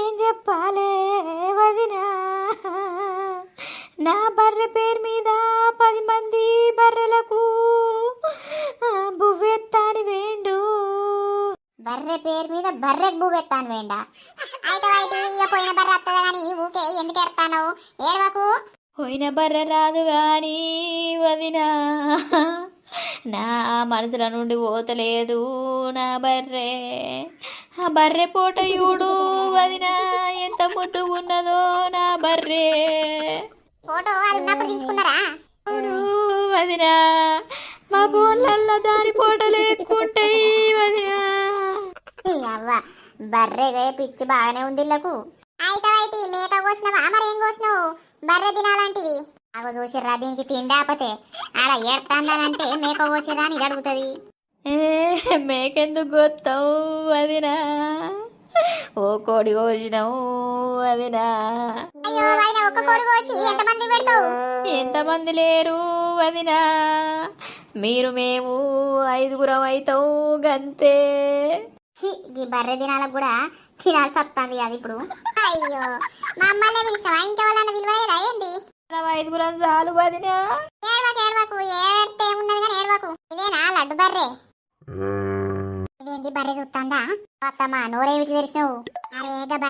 ఏం చెప్పాలే వదినా. నా బర్రె పేరు మీద పది మంది బర్రెలకు బువ్వెత్తాని వేండు. బర్రె పేరు మీద బర్రెకు భూపెత్తాను వేండా. అయితే అయితే ఇక పోయిన బర్రె వస్తుందా కానీ ఊకే ఎందుకు ఎడతాను ఏడవకు. పోయిన బర్రె రాదు గాని వదినా. నా మనసుల నుండి పోతలేదు నా బర్రె. ఆ బర్రె పూట చూడు వదినా ఎంత ముద్దుగున్నదో నా బర్రె. ఫోటో అది వదినా మా ఫోన్లల్లో దాని ఫోటోలు ఎక్కుంటాయి వదినా అవ్వ బర్రె పిచ్చి బాగానే ఉంది ఇళ్ళకు. అయితే అయితే మేక కోసినవా? మరి ఏం కోసినావు? బర్రె తినాలంటివి. అగో చూసిర్రా దీనికి తిండి ఆపతే ఆడ ఏడుతాందనంటే మేక కోసిర్రా అని అడుగుతుంది. ఏ మేకెందుకు గొత్తావు వదినా ఓ కోడి కోసినావు వదినా అయ్యో ఆయన ఒక్క కోడి కోసి ఎంతమంది పెడతావు? ఎంతమంది లేరు వదినా మీరు మేము ఐదుగురం అవుతావు గంతే. ఈ బర్రె దినాలకు కూడా తినాల్సి వస్తుంది అది ఇప్పుడు. అయ్యో మా అమ్మనే పిలుస్తావా? ఇంకెవరన్నా మనం ఐదుగురం చాలు వదినా. ఏడవకు ఏడవకు. ఏడితే ఏమున్నది కానీ ఏడవకు. ఇదేనా లడ్డు బర్రె? ఇదేంటి బర్రె చూస్తుందా అత్తమ్మ నోరేమిటి తెరిచినావు? అరే గా